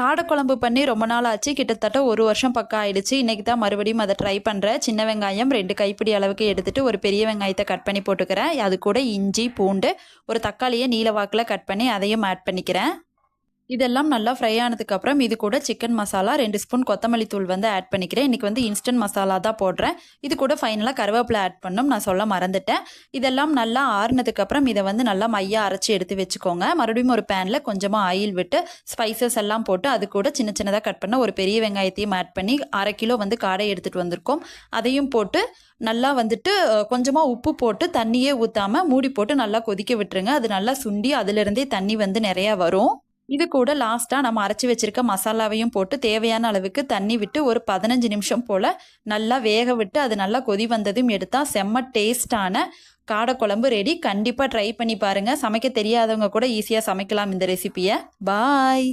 காடை குழம்பு பண்ணி ரொம்ப நாள் ஆச்சு. கிட்டத்தட்ட ஒரு வருஷம் பக்கம் ஆயிடுச்சு. இன்றைக்கி தான் மறுபடியும் அதை ட்ரை பண்ணுறேன் சின்ன வெங்காயம் ரெண்டு கைப்பிடி அளவுக்கு எடுத்துகிட்டு ஒரு பெரிய வெங்காயத்தை கட் பண்ணி போட்டுக்கிறேன். அது கூட இஞ்சி பூண்டு ஒரு தக்காளியை நீல வாக்கில் கட் பண்ணி அதையும் ஆட் பண்ணிக்கிறேன். இதெல்லாம் நல்லா ஃப்ரை ஆனதுக்கப்புறம் இது கூட சிக்கன் மசாலா ரெண்டு ஸ்பூன் கொத்தமல்லி தூள் வந்து ஆட் பண்ணிக்கிறேன். இன்றைக்கி வந்து இன்ஸ்டன்ட் மசாலா தான் போடுறேன். இது கூட ஃபைனலாக கருவேப்பிலை ஆட் பண்ணும் நான் சொல்ல மறந்துட்டேன். இதெல்லாம் நல்லா ஆறுனதுக்கப்புறம் இதை வந்து நல்லா மையாக அரைச்சி எடுத்து வச்சுக்கோங்க. மறுபடியும் ஒரு பேனில் கொஞ்சமாக ஆயில் விட்டு ஸ்பைசஸ் எல்லாம் போட்டு அது கூட சின்ன சின்னதாக கட் பண்ண ஒரு பெரிய வெங்காயத்தையும் ஆட் பண்ணி அரை கிலோ வந்து காடை எடுத்துகிட்டு வந்திருக்கோம். அதையும் போட்டு நல்லா வந்துட்டு கொஞ்சமாக உப்பு போட்டு தண்ணியே ஊற்றாமல் மூடி போட்டு நல்லா கொதிக்க விட்டுருங்க. அது நல்லா சுண்டி அதுலேருந்தே தண்ணி வந்து நிறையா வரும். இது கூட லாஸ்ட்டாக நம்ம அரைச்சி வச்சிருக்க மசாலாவையும் போட்டு தேவையான அளவுக்கு தண்ணி விட்டு ஒரு பதினஞ்சு நிமிஷம் போல் நல்லா வேக விட்டு அது நல்லா கொதி வந்ததும் எடுத்தால் செம்ம டேஸ்டான காடை குழம்பு ரெடி கண்டிப்பாக ட்ரை பண்ணி பாருங்கள் சமைக்க தெரியாதவங்க கூட ஈஸியாக சமைக்கலாம் இந்த ரெசிபியை பாய்